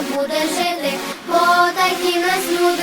буде жити, бо такі нас люди.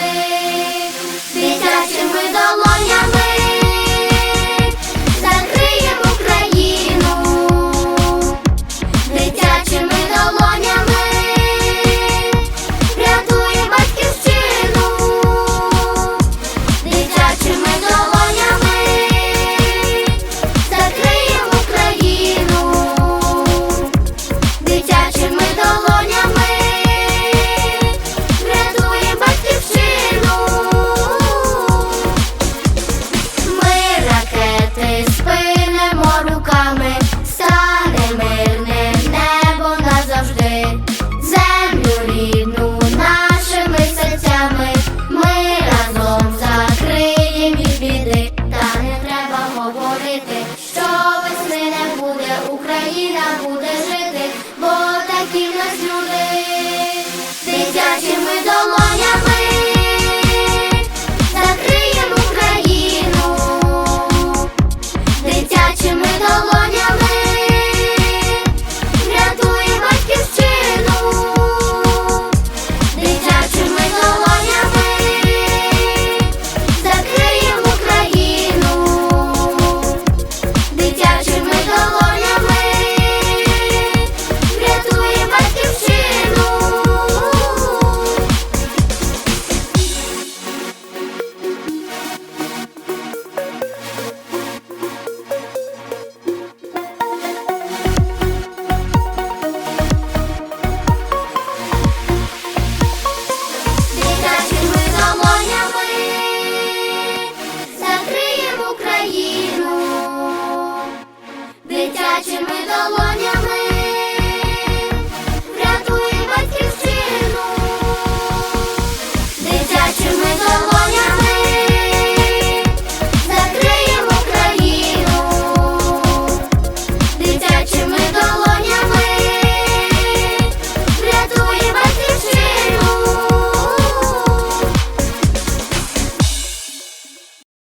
touching with the woman.